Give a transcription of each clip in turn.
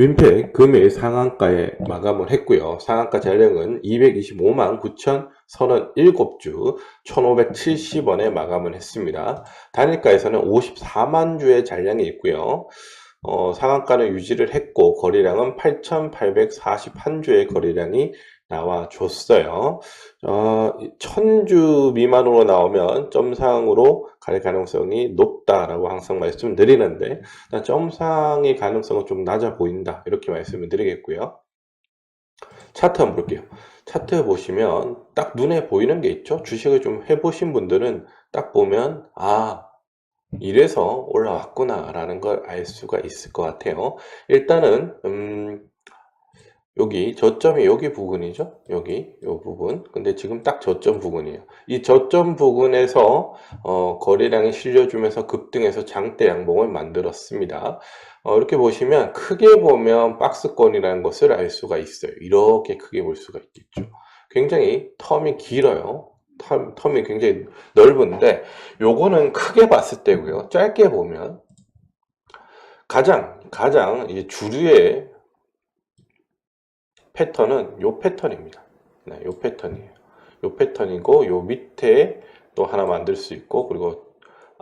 윈팩 금일 상한가에 마감을 했고요. 상한가 잔량은 225만 9,037주 1,570원에 마감을 했습니다. 단일가에서는 54만 주의 잔량이 있고요. 어, 상한가는 유지를 했고 거래량은 8,841주의 거래량이 나와줬어요. 어, 1000주 미만으로 나오면 점상으로 갈 가능성이 높다라고 항상 말씀드리는데 점상의 가능성은 좀 낮아 보인다 이렇게 말씀을 드리겠고요. 차트 한번 볼게요. 차트 보시면 딱 눈에 보이는 게 있죠. 주식을 좀 해보신 분들은 딱 보면 아 이래서 올라왔구나 라는 걸 알 수가 있을 것 같아요. 일단은 음, 여기 저점이 여기 부근이죠. 여기 요 부분. 근데 지금 딱 저점 부근이에요. 이 저점 부근에서 어, 거래량이 실려주면서 급등해서 장대 양봉을 만들었습니다. 어, 이렇게 보시면 크게 보면 박스권이라는 것을 알 수가 있어요. 이렇게 크게 볼 수가 있겠죠. 굉장히 텀이 길어요. 텀, 텀이 굉장히 넓은데 요거는 크게 봤을 때고요. 짧게 보면 가장 가장 이 주류의 패턴은 요 패턴입니다. 네, 요 패턴이에요. 요 패턴이고 요 밑에 또 하나 만들 수 있고 그리고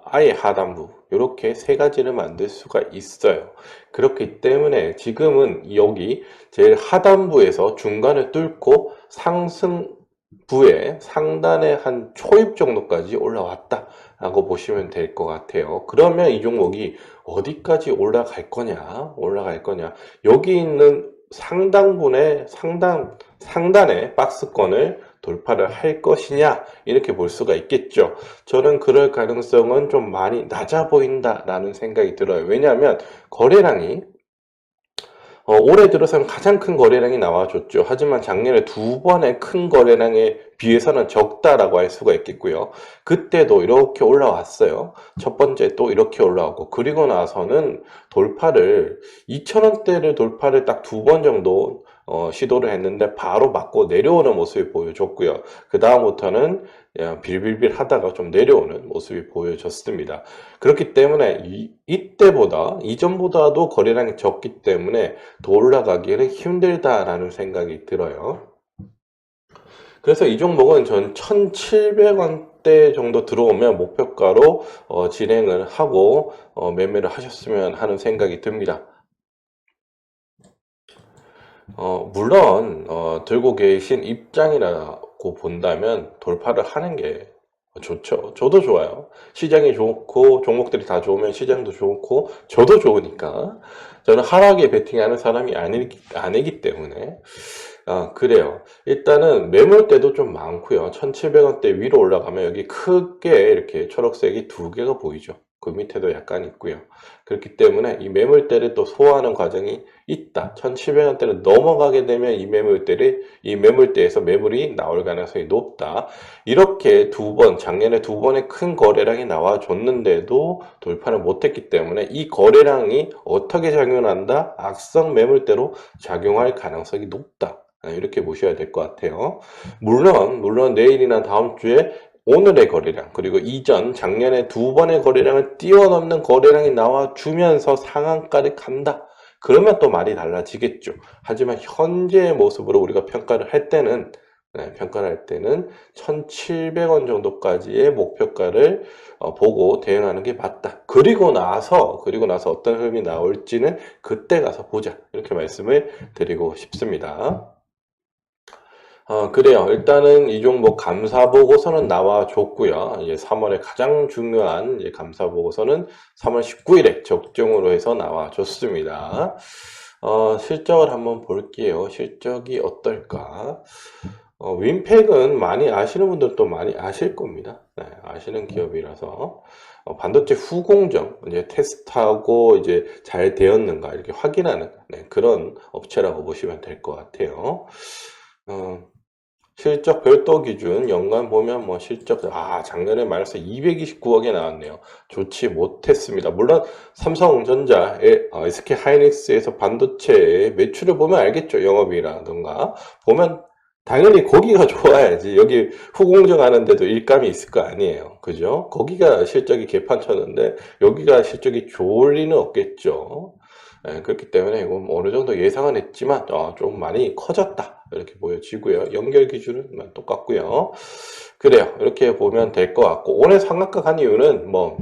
아예 하단부 이렇게 세 가지를 만들 수가 있어요. 그렇기 때문에 지금은 여기 제일 하단부에서 중간을 뚫고 상승부의 상단의 한 초입 정도까지 올라왔다 라고 보시면 될 것 같아요. 그러면 이 종목이 어디까지 올라갈 거냐 올라갈 거냐 여기 있는 상당분의 상당 상단의 박스권을 돌파를 할 것이냐 이렇게 볼 수가 있겠죠. 저는 그럴 가능성은 좀 많이 낮아 보인다 라는 생각이 들어요. 왜냐하면 거래량이 어, 올해 들어서는 가장 큰 거래량이 나와줬죠. 하지만 작년에 두 번의 큰 거래량에 비해서는 적다라고 할 수가 있겠고요. 그때도 이렇게 올라왔어요. 첫 번째 또 이렇게 올라오고 그리고 나서는 돌파를 2천원대를 돌파를 딱 두 번 정도 어, 시도를 했는데 바로 맞고 내려오는 모습이 보여줬고요. 그 다음부터는 빌빌빌 하다가 좀 내려오는 모습이 보여졌습니다. 그렇기 때문에 이, 이때보다 이전보다도 거래량이 적기 때문에 더 올라가기는 힘들다라는 생각이 들어요. 그래서 이 종목은 전 1,700원대 정도 들어오면 목표가로 어, 진행을 하고 어, 매매를 하셨으면 하는 생각이 듭니다. 어, 물론 어, 들고 계신 입장이라고 본다면 돌파를 하는 게 좋죠. 저도 좋아요. 시장이 좋고 종목들이 다 좋으면 시장도 좋고 저도 좋으니까 저는 하락에 베팅하는 사람이 아니기, 아니기 때문에 아, 그래요. 일단은 매물대도 좀 많고요. 1700원대 위로 올라가면 여기 크게 이렇게 초록색이 두 개가 보이죠. 그 밑에도 약간 있고요. 그렇기 때문에 이 매물대를 또 소화하는 과정이 있다. 1700 원대를 넘어가게 되면 이 매물대를 이 매물대에서 매물이 나올 가능성이 높다. 이렇게 두 번, 작년에 두 번의 큰 거래량이 나와줬는데도 돌파를 못했기 때문에 이 거래량이 어떻게 작용한다? 악성 매물대로 작용할 가능성이 높다. 이렇게 보셔야 될 것 같아요. 물론, 물론 내일이나 다음 주에 오늘의 거래량 그리고 이전 작년에 두 번의 거래량을 뛰어넘는 거래량이 나와주면서 상한가를 간다. 그러면 또 말이 달라지겠죠. 하지만 현재의 모습으로 우리가 평가를 할 때는 네, 평가를 할 때는 1,700원 정도까지의 목표가를 어, 보고 대응하는 게 맞다. 그리고 나서 그리고 나서 어떤 흐름이 나올지는 그때 가서 보자. 이렇게 말씀을 드리고 싶습니다. 어, 그래요. 일단은 이 종목 감사 보고서는 나와줬고요. 이제 3월에 가장 중요한 이제 감사 보고서는 3월 19일에 적정으로 해서 나와줬습니다. 어, 실적을 한번 볼게요. 실적이 어떨까? 어, 윈팩은 많이 아시는 분들도 많이 아실 겁니다. 네, 아시는 기업이라서 어, 반도체 후공정 이제 테스트하고 이제 잘 되었는가 이렇게 확인하는 네, 그런 업체라고 보시면 될 것 같아요. 어, 실적 별도 기준 연간 보면 뭐 실적 아 작년에 마이너스 229억이 나왔네요. 좋지 못했습니다. 물론 삼성전자의 어, SK 하이닉스에서 반도체 매출을 보면 알겠죠. 영업이라든가 보면 당연히 거기가 좋아야지 여기 후공정 하는데도 일감이 있을 거 아니에요. 그죠? 거기가 실적이 개판 쳤는데 여기가 실적이 좋을 리는 없겠죠. 예, 그렇기 때문에 이건 뭐 어느 정도 예상은 했지만 어, 좀 많이 커졌다 이렇게 보여지고요. 연결 기준은 뭐 똑같고요. 그래요. 이렇게 보면 될 것 같고 오늘 상한가 간 이유는 뭐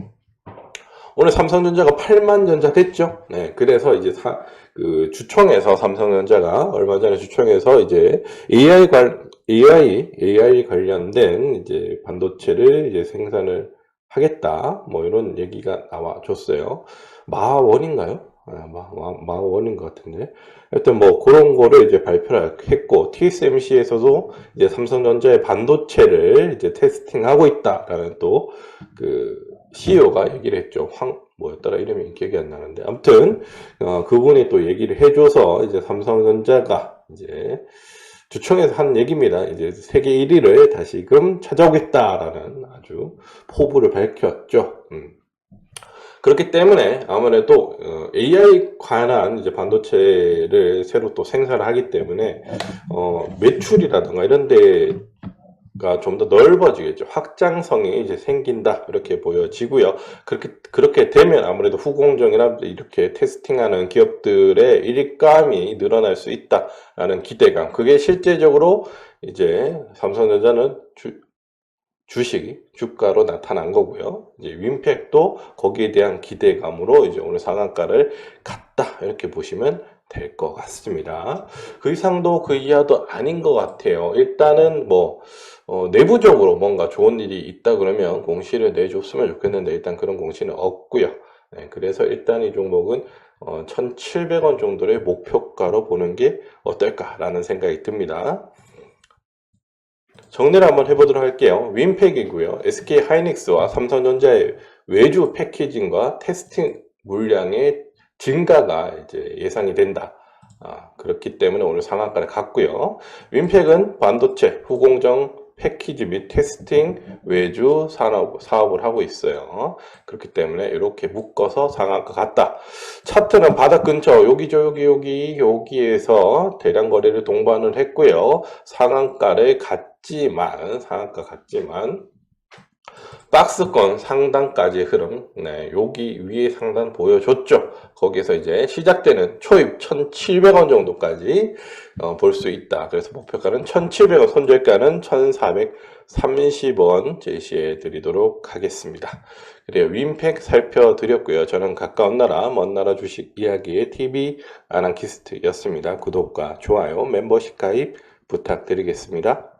오늘 삼성전자가 8만 전자 됐죠. 네, 그래서 이제 사, 그 주총에서 삼성전자가 얼마 전에 주총에서 이제 AI 관 AI AI 관련된 이제 반도체를 이제 생산을 하겠다 뭐 이런 얘기가 나와 줬어요. 마원인가요? 아, 마, 마, 마원인 것 같은데. 하여튼 뭐 그런 거를 이제 발표를 했고 TSMC에서도 이제 삼성전자의 반도체를 이제 테스팅하고 있다라는 또 그 CEO가 얘기를 했죠. 황 뭐였더라 이름이 기억이 안 나는데 아무튼 어, 그분이 또 얘기를 해줘서 이제 삼성전자가 이제 주총에서 한 얘기입니다. 이제 세계 1위를 다시금 찾아오겠다라는 아주 포부를 밝혔죠. 음. 그렇기 때문에 아무래도 어, AI 관한 이제 반도체를 새로 또 생산을 하기 때문에 어, 매출이라든가 이런 데가 좀 더 넓어지겠죠. 확장성이 이제 생긴다 이렇게 보여지고요. 그렇게 그렇게 되면 아무래도 후공정이나 이렇게 테스팅하는 기업들의 일감이 늘어날 수 있다라는 기대감. 그게 실제적으로 이제 삼성전자는 주, 주식이 주가로 나타난 거고요. 이제 윈팩도 거기에 대한 기대감으로 이제 오늘 상한가를 갔다 이렇게 보시면 될 것 같습니다. 그 이상도 그 이하도 아닌 것 같아요. 일단은 뭐 어, 내부적으로 뭔가 좋은 일이 있다 그러면 공시를 내줬으면 좋겠는데 일단 그런 공시는 없고요. 네, 그래서 일단 이 종목은 어, 1,700원 정도의 목표가로 보는 게 어떨까라는 생각이 듭니다. 정리를 한번 해보도록 할게요. 윈팩이고요. SK 하이닉스와 삼성전자의 외주 패키징과 테스팅 물량의 증가가 이제 예상이 된다. 아, 그렇기 때문에 오늘 상한가를 갔고요. 윈팩은 반도체, 후공정, 패키지 및 테스팅 외주 산업, 사업을 하고 있어요. 그렇기 때문에 이렇게 묶어서 상한가 갔다. 차트는 바닥 근처 여기죠 여기 여기 여기에서 대량 거래를 동반을 했고요. 상한가를 갔지만 상한가 갔지만 박스권 상단까지 흐름, 네, 여기 위에 상단 보여줬죠. 거기서 이제 시작되는 초입 1,700원 정도까지 어, 볼 수 있다. 그래서 목표가는 1,700원, 손절가는 1,430원 제시해 드리도록 하겠습니다. 그래요. 윈팩 살펴드렸고요. 저는 가까운 나라, 먼 나라 주식 이야기의 TV 아나키스트였습니다. 구독과 좋아요, 멤버십 가입 부탁드리겠습니다.